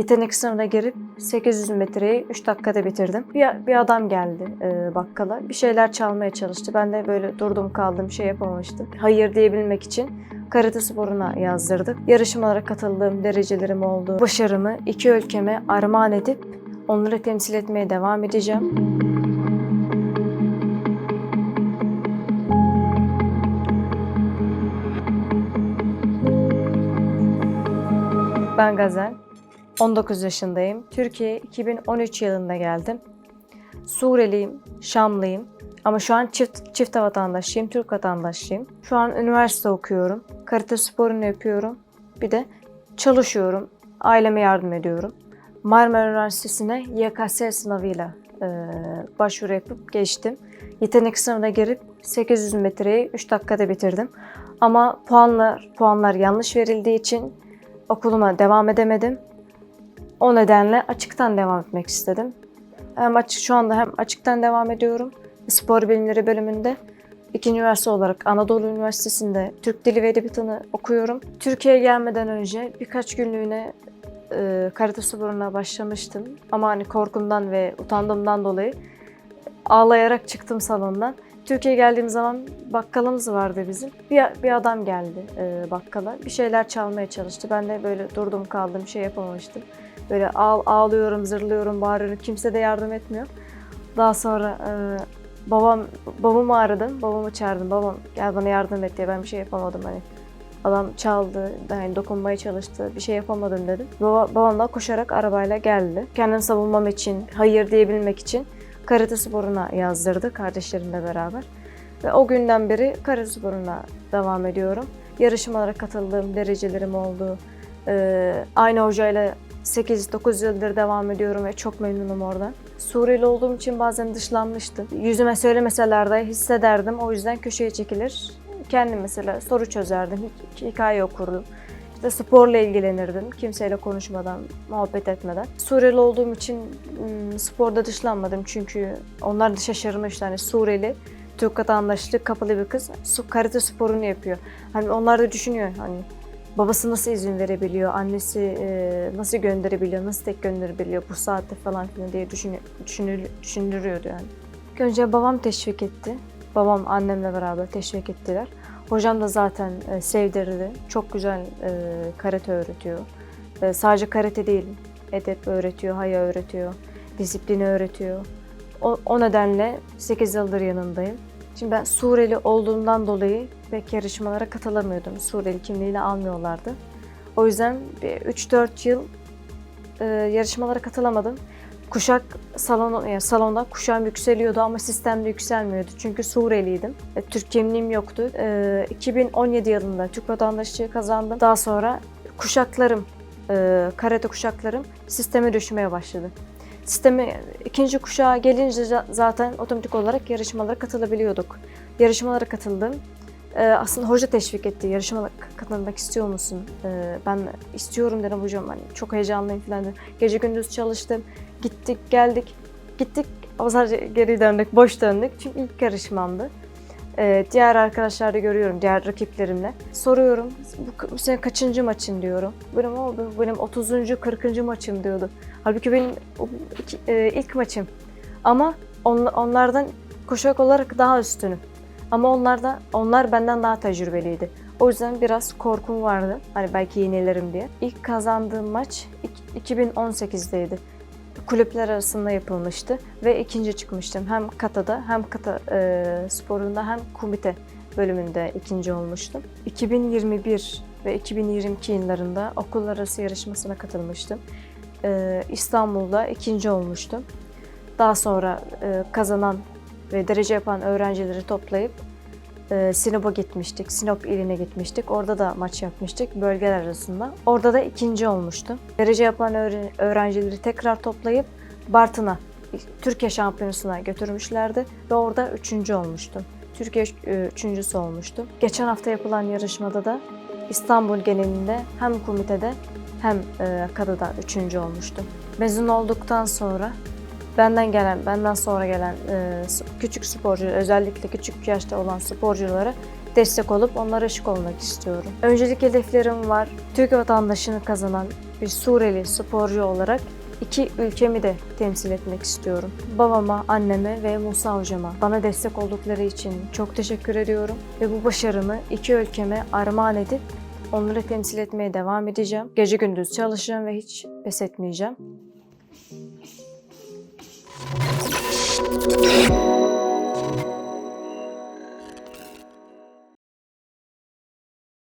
Yetenek sınavına girip 800 metreyi 3 dakikada bitirdim. Bir, bir adam geldi e, bakkala. Bir şeyler çalmaya çalıştı. Ben de böyle durdum kaldım şey yapamamıştım. Hayır diyebilmek için karate sporuna yazdırdık. Yarışmalara katıldığım derecelerim oldu. Başarımı iki ülkeme armağan edip onları temsil etmeye devam edeceğim. Ben Gazel. 19 yaşındayım. Türkiye'ye 2013 yılında geldim. Sureliyim, Şamlıyım. Ama şu an çift, çift vatandaşıyım, Türk vatandaşıyım. Şu an üniversite okuyorum. Karate sporunu yapıyorum. Bir de çalışıyorum. Aileme yardım ediyorum. Marmara Üniversitesi'ne YKS sınavıyla e, başvuru yapıp geçtim. Yetenek sınavına girip 800 metreyi 3 dakikada bitirdim. Ama puanlar puanlar yanlış verildiği için okuluma devam edemedim. O nedenle açıktan devam etmek istedim. Hem açık şu anda hem açıktan devam ediyorum. Spor bilimleri bölümünde. İkinci üniversite olarak Anadolu Üniversitesi'nde Türk Dili ve Edebiyatı'nı okuyorum. Türkiye'ye gelmeden önce birkaç günlüğüne e, karate sporuna başlamıştım. Ama hani korkumdan ve utandığımdan dolayı ağlayarak çıktım salondan. Türkiye'ye geldiğim zaman bakkalımız vardı bizim. Bir, bir adam geldi e, bakkala. Bir şeyler çalmaya çalıştı. Ben de böyle durdum kaldım, şey yapamamıştım. Böyle ağ, ağlıyorum, zırlıyorum, bağırıyorum. Kimse de yardım etmiyor. Daha sonra e, babam babamı aradım. Babamı çağırdım. Babam gel bana yardım et diye ben bir şey yapamadım hani. Adam çaldı, yani dokunmaya çalıştı, bir şey yapamadım dedim. Baba, babam da koşarak arabayla geldi. Kendimi savunmam için, hayır diyebilmek için karate sporuna yazdırdı kardeşlerimle beraber. Ve o günden beri karate sporuna devam ediyorum. Yarışmalara katıldığım derecelerim oldu. Ee, aynı hocayla 8-9 yıldır devam ediyorum ve çok memnunum oradan. Suriyeli olduğum için bazen dışlanmıştım. Yüzüme söylemeseler de hissederdim. O yüzden köşeye çekilir. Kendim mesela soru çözerdim, hi- hikaye okurdum. İşte sporla ilgilenirdim. Kimseyle konuşmadan, muhabbet etmeden. Suriyeli olduğum için ım, sporda dışlanmadım çünkü onlar da şaşırmıştı. Hani Suriyeli, Türk vatandaşlığı kapalı bir kız karate sporunu yapıyor. Hani onlar da düşünüyor hani babası nasıl izin verebiliyor, annesi e, nasıl gönderebiliyor, nasıl tek gönderebiliyor bu saatte falan filan diye düşünü, düşünür, düşündürüyordu yani. Önce babam teşvik etti. Babam annemle beraber teşvik ettiler. Hocam da zaten e, sevdirdi. Çok güzel e, karate öğretiyor. E, sadece karate değil, edep öğretiyor, haya öğretiyor, disiplini öğretiyor. O, o nedenle 8 yıldır yanındayım. Şimdi ben Sureli olduğumdan dolayı pek yarışmalara katılamıyordum. Sureli kimliğini almıyorlardı. O yüzden bir 3-4 yıl e, yarışmalara katılamadım. Kuşak salon, yani salonda kuşağım yükseliyordu ama sistemde yükselmiyordu. Çünkü Sureliydim. E, Türk kimliğim yoktu. E, 2017 yılında Türk vatandaşlığı kazandım. Daha sonra kuşaklarım, e, karate kuşaklarım sisteme düşmeye başladı. Sistemi ikinci kuşağa gelince za- zaten otomatik olarak yarışmalara katılabiliyorduk. Yarışmalara katıldım. Ee, aslında hoca teşvik etti. Yarışmalara katılmak istiyor musun? Ee, ben istiyorum dedim hocam. Hani çok heyecanlıyım falan. dedim. Gece gündüz çalıştım. Gittik geldik. Gittik ama sadece geri döndük, boş döndük. Çünkü ilk yarışmamdı. Ee, diğer arkadaşlar da görüyorum, diğer rakiplerimle. Soruyorum, bu, sene kaçıncı maçın diyorum. Benim oldu, benim 30. 40. maçım diyordu. Halbuki benim o e, ilk maçım. Ama on- onlardan koşak olarak daha üstünüm. Ama onlar da onlar benden daha tecrübeliydi. O yüzden biraz korkum vardı. Hani belki yenilirim diye. İlk kazandığım maç ik- 2018'deydi. Kulüpler arasında yapılmıştı ve ikinci çıkmıştım. Hem katada hem kata e, sporunda hem komite bölümünde ikinci olmuştum. 2021 ve 2022 yıllarında okul arası yarışmasına katılmıştım. E, İstanbul'da ikinci olmuştum. Daha sonra e, kazanan ve derece yapan öğrencileri toplayıp Sinop'a gitmiştik. Sinop iline gitmiştik. Orada da maç yapmıştık bölgeler arasında. Orada da ikinci olmuştum. Derece yapan öğre- öğrencileri tekrar toplayıp Bartın'a, Türkiye şampiyonasına götürmüşlerdi ve orada üçüncü olmuştum. Türkiye e, üçüncüsü olmuştum. Geçen hafta yapılan yarışmada da İstanbul genelinde hem komitede hem e, kadada üçüncü olmuştum. Mezun olduktan sonra benden gelen, benden sonra gelen e, küçük sporcu, özellikle küçük yaşta olan sporculara destek olup onlara ışık olmak istiyorum. Öncelik hedeflerim var. Türk vatandaşını kazanan bir Suriyeli sporcu olarak iki ülkemi de temsil etmek istiyorum. Babama, anneme ve Musa hocama bana destek oldukları için çok teşekkür ediyorum. Ve bu başarımı iki ülkeme armağan edip onları temsil etmeye devam edeceğim. Gece gündüz çalışacağım ve hiç pes etmeyeceğim. thank you